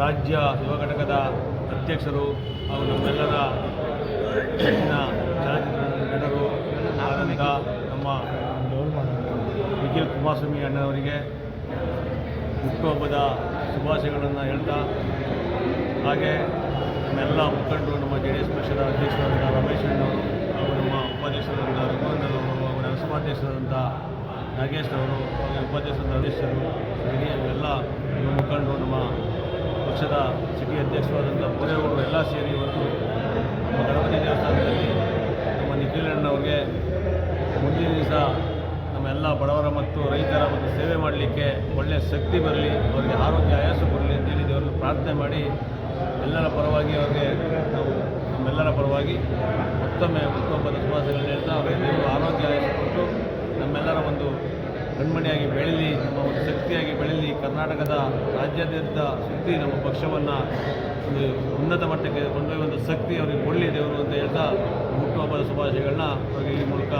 ರಾಜ್ಯ ಯುವ ಘಟಕದ ಅಧ್ಯಕ್ಷರು ಹಾಗೂ ನಮ್ಮೆಲ್ಲರ ಜನರು ಚಲನಚಿತ್ರ ಆದಂಥ ನಮ್ಮ ನಿಖಿಲ್ ಕುಮಾರಸ್ವಾಮಿ ಅಣ್ಣನವರಿಗೆ ಹುಟ್ಟುಹಬ್ಬದ ಶುಭಾಶಯಗಳನ್ನು ಹೇಳ್ತಾ, ಹಾಗೆ ನಮ್ಮೆಲ್ಲ ಮುಖಂಡರು, ನಮ್ಮ ಜೆ ಡಿ ಎಸ್ ಪಕ್ಷದ ಅಧ್ಯಕ್ಷರಾದ ರಮೇಶ್ ಅಣ್ಣವರು ಹಾಗೂ ನಮ್ಮ ನರಸಿಂಹಾಧ್ಯಕ್ಷರಾದಂಥ ನಾಗೇಶ್ ಅವರು, ಹಾಗೆ ಉಪಾಧ್ಯಕ್ಷರಾದ ಹರೀಶರು ಹಾಗೆ ಎಲ್ಲ ಮುಖಂಡರು, ನಮ್ಮ ಪಕ್ಷದ ಸಿಟಿ ಅಧ್ಯಕ್ಷರಾದಂಥ ಅವರು ಎಲ್ಲ ಸೇರಿ ಇವತ್ತು ನಮ್ಮ ಗಣಪತಿ ದೇವಸ್ಥಾನದಲ್ಲಿ ನಮ್ಮ ನಿಖಿಲಣ್ಣವ್ರಿಗೆ ಮುಂದಿನ ದಿವಸ ನಮ್ಮೆಲ್ಲ ಬಡವರ ಮತ್ತು ರೈತರ ಮತ್ತು ಸೇವೆ ಮಾಡಲಿಕ್ಕೆ ಒಳ್ಳೆಯ ಶಕ್ತಿ ಬರಲಿ, ಅವರಿಗೆ ಆರೋಗ್ಯ ಆಯಾಸು ಬರಲಿ ಅಂತೇಳಿ ದೇವರಲ್ಲಿ ಪ್ರಾರ್ಥನೆ ಮಾಡಿ ಎಲ್ಲರ ಪರವಾಗಿ ಅವ್ರಿಗೆ ನಾವು ನಮ್ಮೆಲ್ಲರ ಪರವಾಗಿ ಮತ್ತೊಮ್ಮೆ ಮತ್ತೊಬ್ಬ ಶುಭಾಶಯಗಳನ್ನು ಹೇಳ್ತಾ, ಅವರಿಗೆ ಆರೋಗ್ಯ ಆಯಾಸ ಕೊಟ್ಟು ಕಣ್ಮಣಿಯಾಗಿ ಬೆಳೀಲಿ ನಮ್ಮ ಒಂದು ಶಕ್ತಿಯಾಗಿ ಬೆಳೀಲಿ ಕರ್ನಾಟಕದ ರಾಜ್ಯಾದ್ಯಂತ ಸುದ್ದಿ ನಮ್ಮ ಪಕ್ಷವನ್ನು ಒಂದು ಉನ್ನತ ಮಟ್ಟಕ್ಕೆ ಕೊಂಡೊಯ್ಯುವಂಥ ಶಕ್ತಿ ಅವರಿಗೆ ಕೊಡಲಿ ದೇವರು ಅಂತ ಹೇಳ್ತಾ ಹುಟ್ಟುಹಬ್ಬದ ಶುಭಾಶಯಗಳನ್ನ ಅವರಿಗೆ ಈ ಮೂಲಕ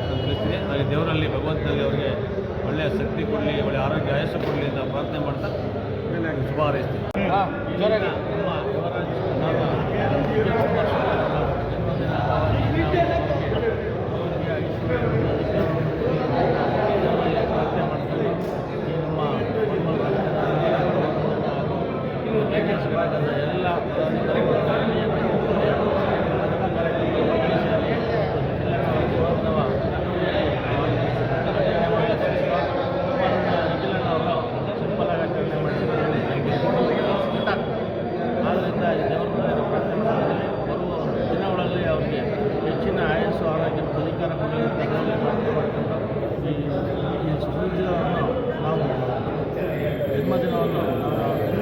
ನಾನು ತಿಳಿಸ್ತೀನಿ. ಹಾಗೆ ದೇವರಲ್ಲಿ ಭಗವಂತನಲ್ಲಿ ಅವರಿಗೆ ಒಳ್ಳೆಯ ಶಕ್ತಿ ಕೊಡಲಿ ಒಳ್ಳೆಯ ಆರೋಗ್ಯ ಆಯಸ್ಸು ಕೊಡಲಿ ಅಂತ ಪ್ರಾರ್ಥನೆ ಮಾಡ್ತಾ ಶುಭ ಹಾರೈಸ್ತೀನಿ ನಮ್ಮ ಯುವರಾಜ್ ನಮ್ಮ ಎಲ್ಲ ಆದ್ದರಿಂದ ದೇವರ ಪ್ರಾರ್ಥನೆ ಮಾಡ್ತಾರೆ ಬರುವ ದಿನಗಳಲ್ಲಿ ಅವರಿಗೆ ಹೆಚ್ಚಿನ ಆಯಸ್ಸು ಆರೋಗ್ಯ ಅಧಿಕಾರ ಕೊಡಲಿ ಅಂತ ದೇವರಲ್ಲಿ ಪ್ರಾರ್ಥನೆ ಮಾಡಿಕೊಂಡು ಈ ಈ ಸುದಿನವನ್ನು ನಾವು ಜನ್ಮದಿನವನ್ನು ಆ, ಇನ್ನೂ